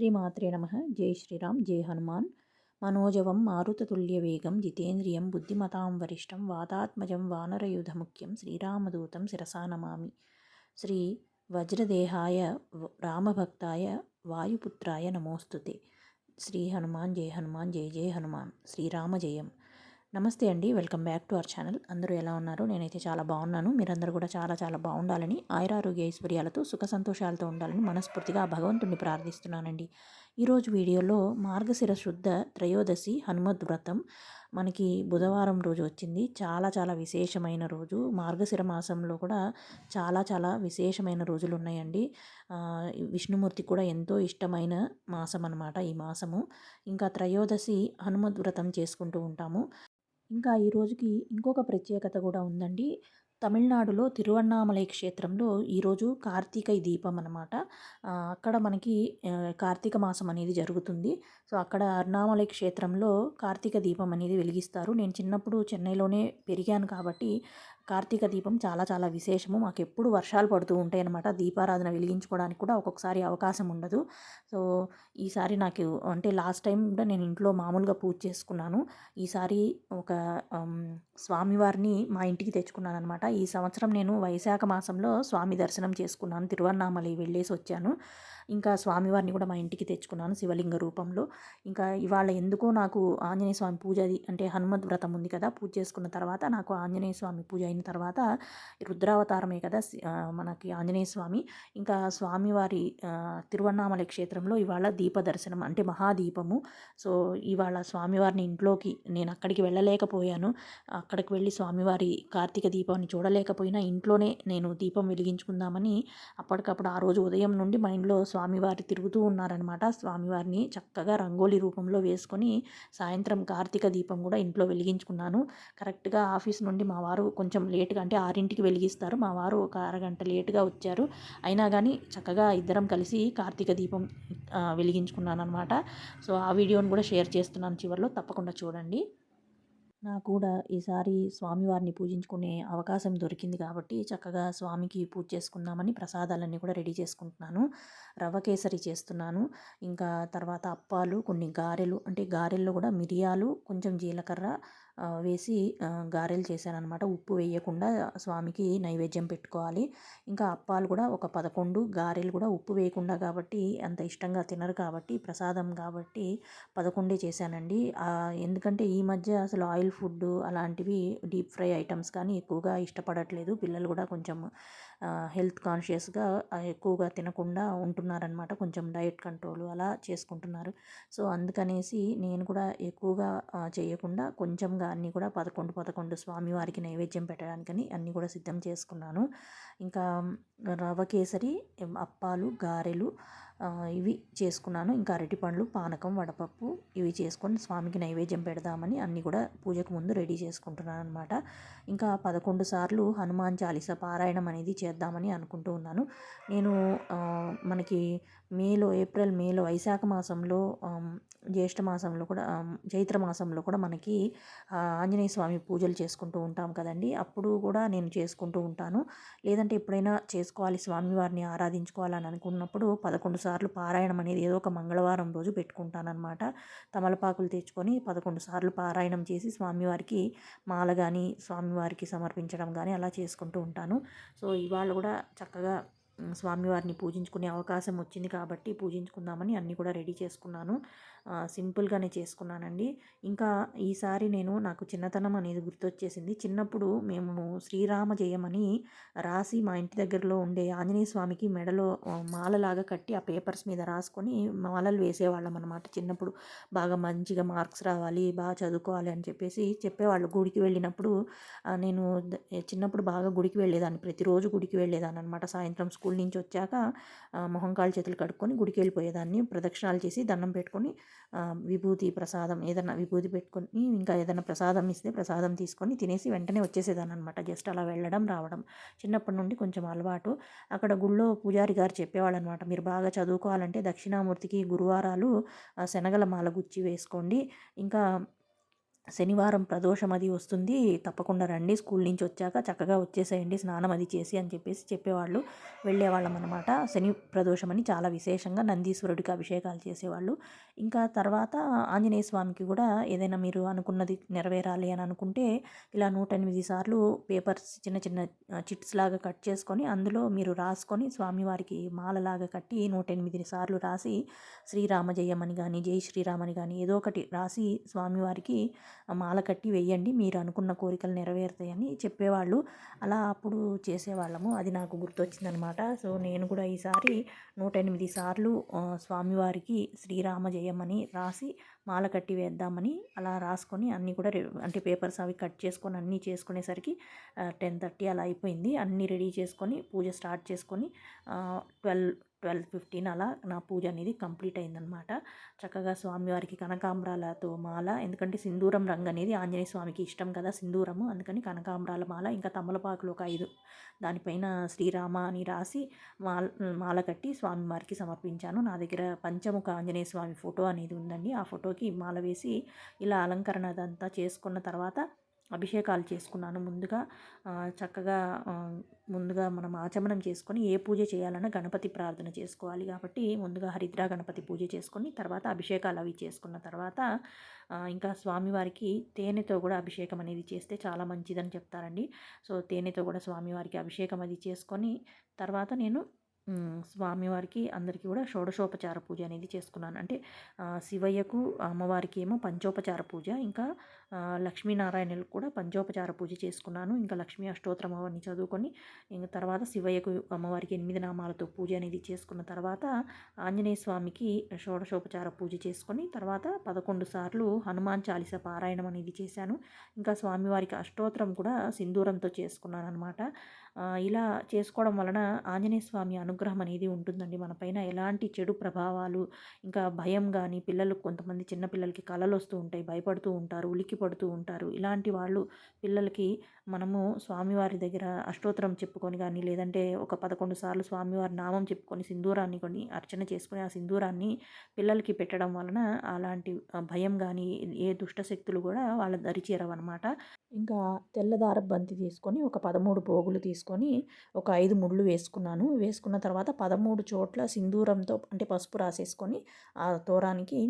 శ్రీమాత్రే నమ. జై శ్రీరామ్ జై హనుమాన్. మనోజవం మారుతతుల్యవేగం జితేంద్రియం బుద్ధిమతాం వరిష్టం వాతాత్మజం వానరయుధముఖ్యం శ్రీరామదూతం శిరసా నమామి. శ్రీ వజ్రదేహాయ రామభక్తాయ వాయుపుత్రాయ నమోస్తుతే. శ్రీ హనుమాన్ జై హనుమాన్ జై జై హనుమాన్. శ్రీరామ జయం. నమస్తే అండి. Welcome back to our channel. అందరూ ఎలా ఉన్నారు? నేనైతే చాలా బాగున్నాను. మీరందరూ కూడా చాలా చాలా బాగుండాలని ఆయురారోగ్య ఐశ్వర్యాలతో సుఖ సంతోషాలతో ఉండాలని మనస్ఫూర్తిగా భగవంతుణ్ణి ప్రార్థిస్తున్నానండి. ఈరోజు వీడియోలో మార్గశిర శుద్ధ త్రయోదశి హనుమద్ వ్రతం. మనకి బుధవారం రోజు వచ్చింది. చాలా చాలా విశేషమైన రోజు. మార్గశిర మాసంలో కూడా చాలా చాలా విశేషమైన రోజులు ఉన్నాయండి. విష్ణుమూర్తి కూడా ఎంతో ఇష్టమైన మాసం అనమాట ఈ మాసము. ఇంకా త్రయోదశి హనుమద్ వ్రతం చేసుకుంటూ ఉంటాము. ఇంకా ఈ రోజుకి ఇంకొక ప్రత్యేకత కూడా ఉందండి. తమిళనాడులో తిరువన్నామలై క్షేత్రంలో ఈరోజు కార్తీక దీపం అనమాట అక్కడ మనకి కార్తీక మాసం అనేది జరుగుతుంది. సో అక్కడ అరుణామలై క్షేత్రంలో కార్తీక దీపం అనేది వెలిగిస్తారు. నేను చిన్నప్పుడు చెన్నైలోనే పెరిగాను కాబట్టి కార్తీక దీపం చాలా చాలా విశేషము. మాకు ఎప్పుడు వర్షాలు పడుతూ ఉంటాయి అనమాట దీపారాధన వెలిగించుకోవడానికి కూడా ఒక్కొక్కసారి అవకాశం ఉండదు. సో ఈసారి నాకు అంటే లాస్ట్ టైం కూడా నేను ఇంట్లో మామూలుగా పూజ చేసుకున్నాను. ఈసారి ఒక స్వామివారిని మా ఇంటికి తెచ్చుకున్నాను అనమాట ఈ సంవత్సరం నేను వైశాఖ మాసంలో స్వామి దర్శనం చేసుకున్నాను. తిరువన్నామలై వెళ్ళేసి వచ్చాను. ఇంకా స్వామివారిని కూడా మా ఇంటికి తెచ్చుకున్నాను శివలింగ రూపంలో. ఇంకా ఇవాళ ఎందుకో నాకు ఆంజనేయ స్వామి పూజ అంటే హనుమద్ వ్రతం ఉంది కదా పూజ చేసుకున్న తర్వాత నాకు ఆంజనేయ స్వామి పూజ అయిన తర్వాత రుద్రావతారమే కదా మనకి ఆంజనేయ స్వామి. ఇంకా స్వామివారి తిరువన్నామలై క్షేత్రంలో ఇవాళ దీప దర్శనం అంటే మహాదీపము. సో ఇవాళ స్వామివారిని ఇంట్లోకి నేను అక్కడికి వెళ్ళలేకపోయాను. అక్కడికి వెళ్ళి స్వామివారి కార్తీక దీపాన్ని చూడలేకపోయినా ఇంట్లోనే నేను దీపం వెలిగించుకుందామని అప్పటికప్పుడు ఆ రోజు ఉదయం నుండి మైండ్లో స్వామివారి తిరుగుతూ ఉన్నారనమాట స్వామివారిని చక్కగా రంగోలీ రూపంలో వేసుకొని సాయంత్రం కార్తీక దీపం కూడా ఇంట్లో వెలిగించుకున్నాను. కరెక్ట్గా ఆఫీస్ నుండి మా వారు కొంచెం లేట్గా అంటే ఆరింటికి వెలిగిస్తారు. మా వారు ఒక అరగంట లేటుగా వచ్చారు. అయినా కానీ చక్కగా ఇద్దరం కలిసి కార్తీక దీపం వెలిగించుకున్నాను అనమాట సో ఆ వీడియోని కూడా షేర్ చేస్తున్నాను చివరిలో. తప్పకుండా చూడండి. నాకు కూడా ఈసారి స్వామివారిని పూజించుకునే అవకాశం దొరికింది కాబట్టి చక్కగా స్వామికి పూజ చేసుకుందామని ప్రసాదాలన్నీ కూడా రెడీ చేసుకుంటున్నాను. రవ్వ కేసరి చేస్తున్నాను. ఇంకా తర్వాత అప్పాలు కొన్ని గారెలు అంటే గారెల్లో కూడా మిరియాలు కొంచెం జీలకర్ర వేసి గారెలు చేశాననమాట ఉప్పు వేయకుండా స్వామికి నైవేద్యం పెట్టుకోవాలి. ఇంకా అప్పాలు కూడా ఒక పదకొండు గారెలు కూడా ఉప్పు వేయకుండా కాబట్టి అంత ఇష్టంగా తినరు కాబట్టి ప్రసాదం కాబట్టి పదకొండే చేశానండి. ఎందుకంటే ఈ మధ్య అసలు ఆయిల్ ఫుడ్ అలాంటివి డీప్ ఫ్రై ఐటమ్స్ కానీ ఎక్కువగా ఇష్టపడట్లేదు. పిల్లలు కూడా కొంచెం హెల్త్ కాన్షియస్గా ఎక్కువగా తినకుండా ఉంటున్నారనమాట కొంచెం డయట్ కంట్రోల్ అలా చేసుకుంటున్నారు. సో అందుకనేసి నేను కూడా ఎక్కువగా చేయకుండా కొంచెంగా అన్నీ కూడా పదకొండు పదకొండు స్వామివారికి నైవేద్యం పెట్టడానికని అన్నీ కూడా సిద్ధం చేసుకున్నాను. ఇంకా రవ్వ కేసరి అప్పాలు గారెలు ఇవి చేసుకున్నాను. ఇంకా అరటిపండ్లు పానకం వడపప్పు ఇవి చేసుకొని స్వామికి నైవేద్యం పెడదామని అన్నీ కూడా పూజకు ముందు రెడీ చేసుకుంటున్నాను అనమాట ఇంకా పదకొండు సార్లు హనుమాన్ చాలీస పారాయణం అనేది చేద్దామని అనుకుంటూ ఉన్నాను. నేను మనకి మేలో ఏప్రిల్ మేలో వైశాఖ మాసంలో జ్యేష్ఠ మాసంలో కూడా చైత్ర మాసంలో కూడా మనకి ఆంజనేయ స్వామి పూజలు చేసుకుంటూ ఉంటాం కదండి. అప్పుడు కూడా నేను చేసుకుంటూ ఉంటాను. లేదంటే ఎప్పుడైనా చేసుకోవాలి స్వామివారిని ఆరాధించుకోవాలని అనుకున్నప్పుడు పదకొండు సార్లు పారాయణం అనేది ఏదో ఒక మంగళవారం రోజు పెట్టుకుంటానమాట తమలపాకులు తెచ్చుకొని పదకొండు సార్లు పారాయణం చేసి స్వామివారికి మాల కానీ స్వామివారికి సమర్పించడం కానీ అలా చేసుకుంటూ ఉంటాను. సో ఇవాళ కూడా చక్కగా స్వామివారిని పూజించుకునే అవకాశం వచ్చింది కాబట్టి పూజించుకుందామని అన్నీ కూడా రెడీ చేసుకున్నాను. సింపుల్గానే చేసుకున్నానండి. ఇంకా ఈసారి నేను నాకు చిన్నతనం అనేది గుర్తొచ్చేసింది. చిన్నప్పుడు మేము శ్రీరామ జయమని రాసి మా ఇంటి దగ్గరలో ఉండే ఆంజనేయ స్వామికి మెడలో మాలలాగా కట్టి ఆ పేపర్స్ మీద రాసుకొని మాలలు వేసేవాళ్ళం అనమాట చిన్నప్పుడు బాగా మంచిగా మార్క్స్ రావాలి బాగా చదువుకోవాలి అని చెప్పేసి చెప్పేవాళ్ళు. గుడికి వెళ్ళినప్పుడు నేను చిన్నప్పుడు బాగా గుడికి వెళ్ళేదాన్ని. ప్రతిరోజు గుడికి వెళ్ళేదాన్ని అనమాట సాయంత్రం స్కూల్ నుంచి వచ్చాక మొహంకాళ్ళు చేతులు కడుక్కొని గుడికి వెళ్ళిపోయేదాన్ని. ప్రదక్షిణాలు చేసి దండం పెట్టుకొని విభూతి ప్రసాదం ఏదైనా విభూతి పెట్టుకొని ఇంకా ఏదైనా ప్రసాదం ఇస్తే ప్రసాదం తీసుకొని తినేసి వెంటనే వచ్చేసేదాన్ని అనమాట జస్ట్ అలా వెళ్ళడం రావడం. చిన్నప్పటి నుండి కొంచెం అలవాటు. అక్కడ గుళ్ళో పూజారి గారు చెప్పేవాళ్ళు అనమాట మీరు బాగా చదువుకోవాలంటే దక్షిణామూర్తికి గురువారాలు శనగల మాల గుచ్చి వేసుకోండి. ఇంకా శనివారం ప్రదోషం అది వస్తుంది. తప్పకుండా రండి. స్కూల్ నుంచి వచ్చాక చక్కగా వచ్చేసేయండి. స్నానం అది చేసి అని చెప్పేసి చెప్పేవాళ్ళు వెళ్ళేవాళ్ళం అనమాట శని ప్రదోషం అని చాలా విశేషంగా నందీశ్వరుడికి అభిషేకాలు చేసేవాళ్ళు. ఇంకా తర్వాత ఆంజనేయ స్వామికి కూడా ఏదైనా మీరు అనుకున్నది నెరవేరాలి అని అనుకుంటే ఇలా నూట ఎనిమిది సార్లు పేపర్స్ చిన్న చిన్న చిట్స్ లాగా కట్ చేసుకొని అందులో మీరు రాసుకొని స్వామివారికి మాలలాగా కట్టి నూట ఎనిమిది సార్లు రాసి శ్రీరామజయమని కానీ జై శ్రీరామని కానీ ఏదో ఒకటి రాసి స్వామివారికి మాల కట్టి వెయ్యండి మీరు అనుకున్న కోరికలు నెరవేరుతాయని చెప్పేవాళ్ళు. అలా అప్పుడు చేసేవాళ్ళము. అది నాకు గుర్తొచ్చిందనమాట. సో నేను కూడా ఈసారి నూట ఎనిమిది సార్లు స్వామివారికి శ్రీరామ జయమని రాసి మాల కట్టి వేద్దామని అలా రాసుకొని అన్నీ కూడా అంటే పేపర్స్ అవి కట్ చేసుకొని అన్నీ చేసుకునేసరికి టెన్ థర్టీ అలా అయిపోయింది. అన్నీ రెడీ చేసుకొని పూజ స్టార్ట్ చేసుకొని ట్వెల్వ్ ట్వెల్వ్ ఫిఫ్టీన్ అలా నా పూజ అనేది కంప్లీట్ అయిందనమాట చక్కగా స్వామివారికి కనకాంబరాలతో మాల ఎందుకంటే సింధూరం రంగు అనేది ఆంజనేయ స్వామికి ఇష్టం కదా సింధూరము అందుకని కనకాంబరాల మాల ఇంకా తమలపాకులు ఒక ఐదు. దానిపైన శ్రీరామ అని రాసి మాల మాల కట్టి స్వామివారికి సమర్పించాను. నా దగ్గర పంచముఖ ఆంజనేయ స్వామి ఫోటో అనేది ఉందండి. ఆ ఫోటోకి మాల వేసి ఇలా అలంకరణ అదంతా చేసుకున్న తర్వాత అభిషేకాలు చేసుకున్నాను. ముందుగా చక్కగా ముందుగా మనం ఆచమనం చేసుకొని ఏ పూజ చేయాలన్నా గణపతి ప్రార్థన చేసుకోవాలి కాబట్టి ముందుగా హరిద్రా గణపతి పూజ చేసుకొని తర్వాత అభిషేకాలు అవి చేసుకున్న తర్వాత ఇంకా స్వామివారికి తేనెతో కూడా అభిషేకం అనేది చేస్తే చాలా మంచిదని చెప్తారండి. సో తేనెతో కూడా స్వామివారికి అభిషేకం అది చేసుకొని తర్వాత నేను స్వామివారికి అందరికీ కూడా షోడశోపచార పూజ అనేది చేసుకున్నాను. అంటే శివయ్యకు అమ్మవారికి ఏమో పంచోపచార పూజ ఇంకా లక్ష్మీనారాయణులకు కూడా పంచోపచార పూజ చేసుకున్నాను. ఇంకా లక్ష్మీ అష్టోత్తరం అవన్నీ చదువుకొని ఇంకా తర్వాత శివయ్యకు అమ్మవారికి ఎనిమిది నామాలతో పూజ అనేది చేసుకున్న తర్వాత ఆంజనేయ స్వామికి షోడశోపచార పూజ చేసుకొని తర్వాత పదకొండు సార్లు హనుమాన్ చాలీస పారాయణం అనేది చేశాను. ఇంకా స్వామివారికి అష్టోత్తరం కూడా సింధూరంతో చేసుకున్నాను అనమాట ఇలా చేసుకోవడం వలన ఆంజనేయ స్వామి అనుగ్రహం అనేది ఉంటుందండి. మనపైన ఎలాంటి చెడు ప్రభావాలు ఇంకా భయం కానీ పిల్లలు కొంతమంది చిన్నపిల్లలకి కళలు వస్తూ ఉంటాయి భయపడుతూ ఉంటారు ఉలికి పడుతూ ఉంటారు. ఇలాంటి వాళ్ళు పిల్లలకి మనము స్వామివారి దగ్గర అష్టోత్తరం చెప్పుకొని కానీ లేదంటే ఒక పదకొండు సార్లు స్వామివారి నామం చెప్పుకొని సింధూరాన్ని కొని అర్చన చేసుకుని ఆ సింధూరాన్ని పిల్లలకి పెట్టడం వలన అలాంటి భయం కానీ ఏ దుష్టశక్తులు కూడా వాళ్ళ దరిచేరవన్నమాట. ఇంకా తెల్లదార బంతి తీసుకొని ఒక పదమూడు పోగులు తీసుకొని ఒక ఐదు ముళ్ళు వేసుకున్నాను. వేసుకున్న తర్వాత పదమూడు చోట్ల సింధూరంతో అంటే పసుపు రాసేసుకొని ఆ తోరానికి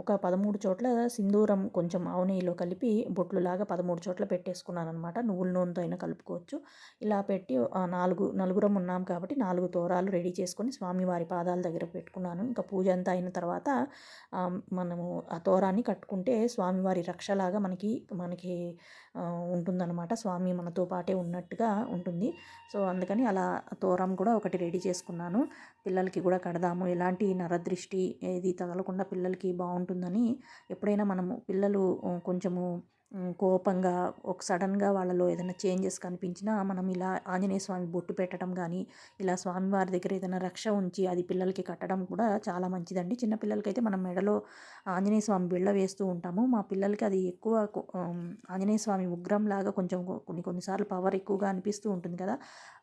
ఒక పదమూడు చోట్ల సింధూరం కొంచెం ఆవునెయ్యిలో కలిపి బొట్లులాగా పదమూడు చోట్ల పెట్టేసుకున్నాను అనమాట నువ్వుల నూనెతో అయినా కలుపుకోవచ్చు. ఇలా పెట్టి నాలుగు నలుగురం ఉన్నాం కాబట్టి నాలుగు తోరాలు రెడీ చేసుకొని స్వామివారి పాదాల దగ్గర పెట్టుకున్నాను. ఇంకా పూజ అంతా అయిన తర్వాత మనము ఆ తోరాన్ని కట్టుకుంటే స్వామివారి రక్షలాగా మనకి మనకి ఉంటుందన్నమాట. స్వామి మనతో పాటే ఉన్నట్టుగా ఉంటుంది. సో అందుకని అలా తోరం కూడా ఒకటి రెడీ చేసుకున్నాను. పిల్లలకి కూడా కడదాము. ఎలాంటి నరదృష్టి ఏది తగలకుండా పిల్లలకి బాగుంటుందని ఎప్పుడైనా మనము పిల్లలు కొంచెము కోపంగా ఒక సడన్గా వాళ్ళలో ఏదైనా చేంజెస్ కనిపించినా మనం ఇలా ఆంజనేయ స్వామి బొట్టు పెట్టడం కానీ ఇలా స్వామివారి దగ్గర ఏదైనా రక్ష ఉంచి అది పిల్లలకి కట్టడం కూడా చాలా మంచిదండి. చిన్నపిల్లలకైతే మనం మెడలో ఆంజనేయ స్వామి బిళ్ళ వేస్తూ ఉంటాము. మా పిల్లలకి అది ఎక్కువ ఆంజనేయ స్వామి ఉగ్రంలాగా కొంచెం కొన్ని కొన్నిసార్లు పవర్ ఎక్కువగా అనిపిస్తూ ఉంటుంది కదా.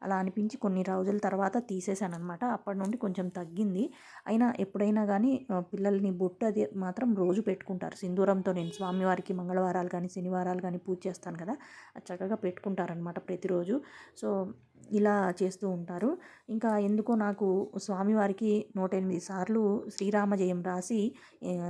అలా అనిపించి కొన్ని రోజుల తర్వాత తీసేశాను అనమాట అప్పటి నుండి కొంచెం తగ్గింది. అయినా ఎప్పుడైనా కానీ పిల్లల్ని బొట్టు అది మాత్రం రోజు పెట్టుకుంటారు. సింధూరంతో నేను స్వామివారికి మంగళవారాలు కానీ శనివారాలు కానీ పూజ చేస్తాను కదా అది చక్కగా పెట్టుకుంటారనమాట ప్రతిరోజు. సో ఇలా చేస్తూ ఉంటారు. ఇంకా ఎందుకో నాకు స్వామివారికి నూట ఎనిమిది సార్లు శ్రీరామ జయం రాసి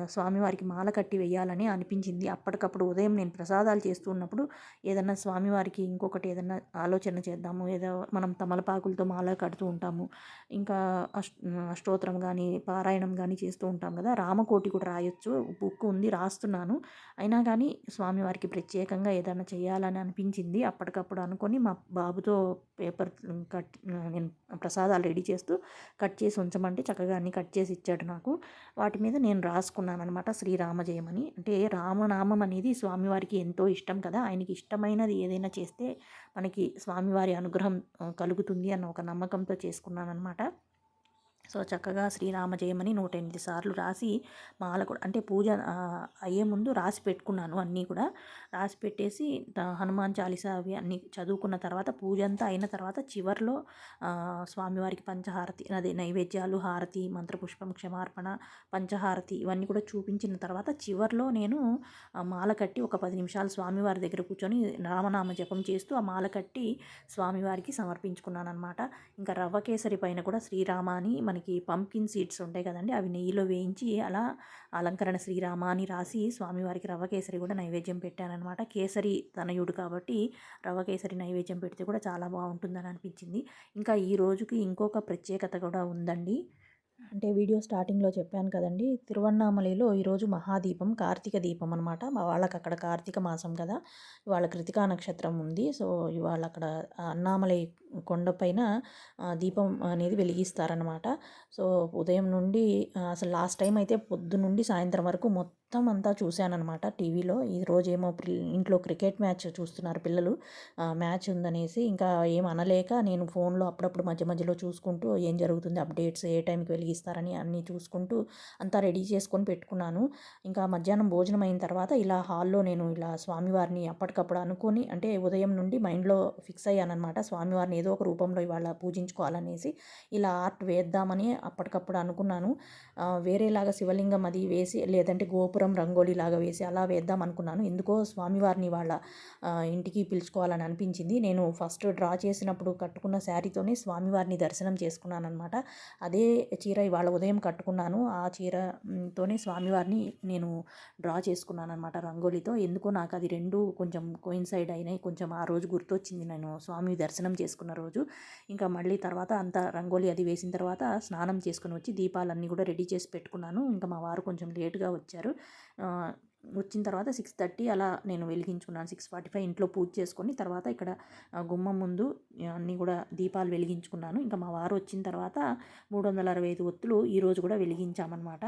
స్వామివారికి మాల కట్టి వేయాలని అనిపించింది. అప్పటికప్పుడు ఉదయం నేను ప్రసాదాలు చేస్తూ ఉన్నప్పుడు ఏదన్నా స్వామివారికి ఇంకొకటి ఏదన్నా ఆలోచన చేద్దాము ఏదో మనం తమలపాకులతో మాల కడుతూ ఉంటాము. ఇంకా అష్ అష్టోత్తరం కానీ పారాయణం కానీ చేస్తూ ఉంటాం కదా రామకోటి కూడా రాయొచ్చు. బుక్ ఉంది రాస్తున్నాను. అయినా కానీ స్వామివారికి ప్రత్యేకంగా ఏదైనా చేయాలని అనిపించింది. అప్పటికప్పుడు అనుకొని మా బాబుతో పేపర్ కట్ నేను ప్రసాదాలు రెడీ చేస్తూ కట్ చేసి ఉంచమంటే చక్కగా అన్ని కట్ చేసి ఇచ్చాడు నాకు. వాటి మీద నేను రాసుకున్నాను అనమాట శ్రీరామజయమని అంటే రామనామం అనేది స్వామివారికి ఎంతో ఇష్టం కదా. ఆయనకి ఇష్టమైనది ఏదైనా చేస్తే మనకి స్వామివారి అనుగ్రహం కలుగుతుంది అన్న ఒక నమ్మకంతో చేసుకున్నాను అనమాట సో చక్కగా శ్రీరామ జయమని నూట ఎనిమిది సార్లు రాసి మాల కూడా అంటే పూజ అయ్యే ముందు రాసి పెట్టుకున్నాను అన్నీ కూడా. రాసి పెట్టేసి హనుమాన్ చాలీసా అవి అన్నీ చదువుకున్న తర్వాత పూజ అంతా అయిన తర్వాత చివరిలో స్వామివారికి పంచహారతి అదే నైవేద్యాలు హారతి మంత్రపుష్పం క్షమార్పణ పంచహారతి ఇవన్నీ కూడా చూపించిన తర్వాత చివరిలో నేను మాల కట్టి ఒక పది నిమిషాలు స్వామివారి దగ్గర కూర్చొని రామనామ జపం చేస్తూ ఆ మాల కట్టి స్వామివారికి సమర్పించుకున్నాను అనమాట ఇంకా రవ్వ కేసరి పైన కూడా శ్రీరామ అని మనకి పంకిన్ సీడ్స్ ఉంటాయి కదండి అవి నెయ్యిలో వేయించి అలా అలంకరణ శ్రీరామ అని రాసి స్వామివారికి రవ్వ కేసరి కూడా నైవేద్యం పెట్టానమాట కేసరి తనయుడు కాబట్టి రవ్వ కేసరి నైవేద్యం పెడితే కూడా చాలా బాగుంటుందని అనిపించింది. ఇంకా ఈ రోజుకి ఇంకొక ప్రత్యేకత కూడా ఉందండి. అంటే వీడియో స్టార్టింగ్లో చెప్పాను కదండి తిరువన్నామలలో ఈరోజు మహాదీపం కార్తీక దీపం అనమాట వాళ్ళకి అక్కడ కార్తీక మాసం కదా ఇవాళ కృతికా నక్షత్రం ఉంది. సో ఇవాళ అక్కడ అన్నామలై కొండపైన దీపం అనేది వెలిగిస్తారనమాట సో ఉదయం నుండి అసలు లాస్ట్ టైం అయితే పొద్దు నుండి సాయంత్రం వరకు మొత్తం మొత్తం అంతా చూశానమాట టీవీలో. ఈరోజేమో ఇంట్లో క్రికెట్ మ్యాచ్ చూస్తున్నారు పిల్లలు. మ్యాచ్ ఉందనేసి ఇంకా ఏం అనలేక నేను ఫోన్లో అప్పుడప్పుడు మధ్య మధ్యలో చూసుకుంటూ ఏం జరుగుతుంది అప్డేట్స్ ఏ టైంకి వెలిగిస్తారని అన్నీ చూసుకుంటూ అంతా రెడీ చేసుకొని పెట్టుకున్నాను. ఇంకా మధ్యాహ్నం భోజనం అయిన తర్వాత ఇలా హాల్లో నేను ఇలా స్వామివారిని అప్పటికప్పుడు అనుకొని అంటే ఉదయం నుండి మైండ్లో ఫిక్స్ అయ్యానమాట స్వామివారిని ఏదో ఒక రూపంలో ఇవాళ పూజించుకోవాలనేసి ఇలా ఆర్ట్ వేద్దామని అప్పటికప్పుడు అనుకున్నాను. వేరేలాగా శివలింగం అది వేసి లేదంటే గోపురం గోపురం రంగోలీ లాగా వేసి అలా వేద్దాం అనుకున్నాను. ఎందుకో స్వామివారిని వాళ్ళ ఇంటికి పిలుచుకోవాలని అనిపించింది. నేను ఫస్ట్ డ్రా చేసినప్పుడు కట్టుకున్న శారీతోనే స్వామివారిని దర్శనం చేసుకున్నాను అనమాట అదే చీర ఇవాళ ఉదయం కట్టుకున్నాను. ఆ చీరతోనే స్వామివారిని నేను డ్రా చేసుకున్నాను అనమాట రంగోలీతో. ఎందుకో నాకు అది రెండు కొంచెం కోయిన్సైడ్ అయినాయి. కొంచెం ఆ రోజు గుర్తొచ్చింది నేను స్వామి దర్శనం చేసుకున్న రోజు. ఇంకా మళ్ళీ తర్వాత అంత రంగోలీ అది వేసిన తర్వాత స్నానం చేసుకుని వచ్చి దీపాలన్నీ కూడా రెడీ చేసి పెట్టుకున్నాను. ఇంకా మా వారు కొంచెం లేట్గా వచ్చారు. వచ్చిన తర్వాత సిక్స్ థర్టీ అలా నేను వెలిగించుకున్నాను. సిక్స్ ఫార్టీ ఫైవ్ ఇంట్లో పూజ చేసుకొని తర్వాత ఇక్కడ గుమ్మం ముందు అన్నీ కూడా దీపాలు వెలిగించుకున్నాను. ఇంకా మా వారు వచ్చిన తర్వాత మూడు వందల అరవై ఐదు ఒత్తులు ఈరోజు కూడా వెలిగించామన్నమాట.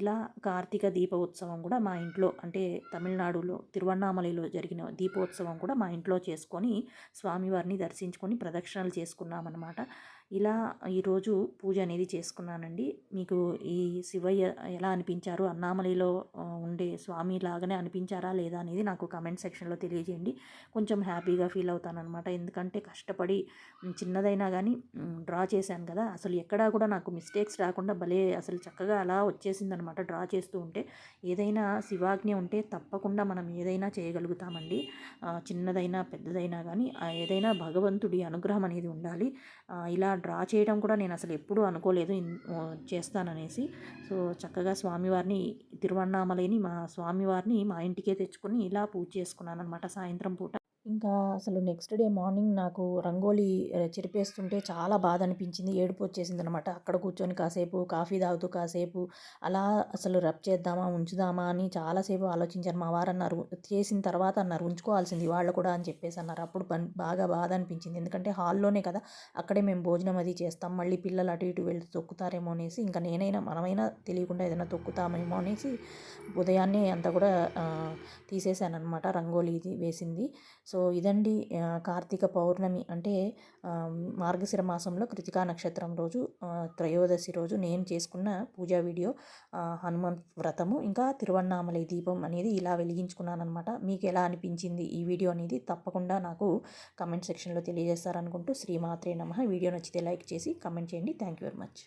ఇలా కార్తీక దీపోత్సవం కూడా మా ఇంట్లో అంటే తమిళనాడులో తిరువన్నామలలో జరిగిన దీపోత్సవం కూడా మా ఇంట్లో చేసుకొని స్వామివారిని దర్శించుకొని ప్రదక్షిణలు చేసుకున్నామన్నమాట. ఇలా ఈరోజు పూజ అనేది చేసుకున్నానండి. మీకు ఈ శివయ్య ఎలా అనిపించారు? అన్నామలిలో ఉండే స్వామి లాగానే అనిపించారా? లేదా అనేది నాకు కమెంట్ సెక్షన్లో తెలియజేయండి. కొంచెం హ్యాపీగా ఫీల్ అవుతానమాట ఎందుకంటే కష్టపడి చిన్నదైనా కానీ డ్రా చేశాను కదా! అసలు ఎక్కడా కూడా నాకు మిస్టేక్స్ రాకుండా భలే అసలు చక్కగా అలా వచ్చేసిందనమాట డ్రా చేస్తూ ఉంటే. ఏదైనా శివాజ్ఞ ఉంటే తప్పకుండా మనం ఏదైనా చేయగలుగుతామండి. చిన్నదైనా పెద్దదైనా కానీ ఏదైనా భగవంతుడి అనుగ్రహం అనేది ఉండాలి. ఇలా డ్రా చేయడం కూడా నేను అసలు ఎప్పుడూ అనుకోలేదు చేస్తాననేసి. సో చక్కగా స్వామివారిని తిరువన్నామలేని మా స్వామివారిని మా ఇంటికే తెచ్చుకొని ఇలా పూజ చేసుకున్నాను అనమాట సాయంత్రం పూట. ఇంకా అసలు నెక్స్ట్ డే మార్నింగ్ నాకు రంగోలీ చెరిపేస్తుంటే చాలా బాధ అనిపించింది ఏడుపు వచ్చేసింది అనమాట అక్కడ కూర్చొని కాసేపు కాఫీ తాగుతూ కాసేపు అలా అసలు రబ్ చేద్దామా ఉంచుదామా అని చాలాసేపు ఆలోచించాను మా వారు అన్నారు చేసిన తర్వాత అన్నారు ఉంచుకోవాల్సింది వాళ్ళు కూడా అని చెప్పేసి అన్నారు. అప్పుడు బాగా బాధ అనిపించింది ఎందుకంటే హాల్లోనే కదా అక్కడే మేము భోజనం అది చేస్తాం. మళ్ళీ పిల్లలు అటు ఇటు వెళ్తూ తొక్కుతారేమో అనేసి ఇంకా నేనైనా మనమైనా తెలియకుండా ఏదైనా తొక్కుతామేమో అనేసి ఉదయాన్నే అంతా కూడా తీసేసాను అనమాట రంగోలీ వేసింది. సో ఇదండి కార్తీక పౌర్ణమి అంటే మార్గశిర మాసంలో కృతికా నక్షత్రం రోజు త్రయోదశి రోజు నేను చేసుకున్న పూజా వీడియో హనుమంత్ వ్రతము ఇంకా తిరువన్నామలై దీపం అనేది ఇలా వెలిగించుకున్నాను అనమాట మీకు ఎలా అనిపించింది ఈ వీడియో అనేది తప్పకుండా నాకు కమెంట్ సెక్షన్లో తెలియజేస్తారనుకుంటూ శ్రీమాత్రే నమ. వీడియో నచ్చితే లైక్ చేసి కమెంట్ చేయండి. Thank you very much.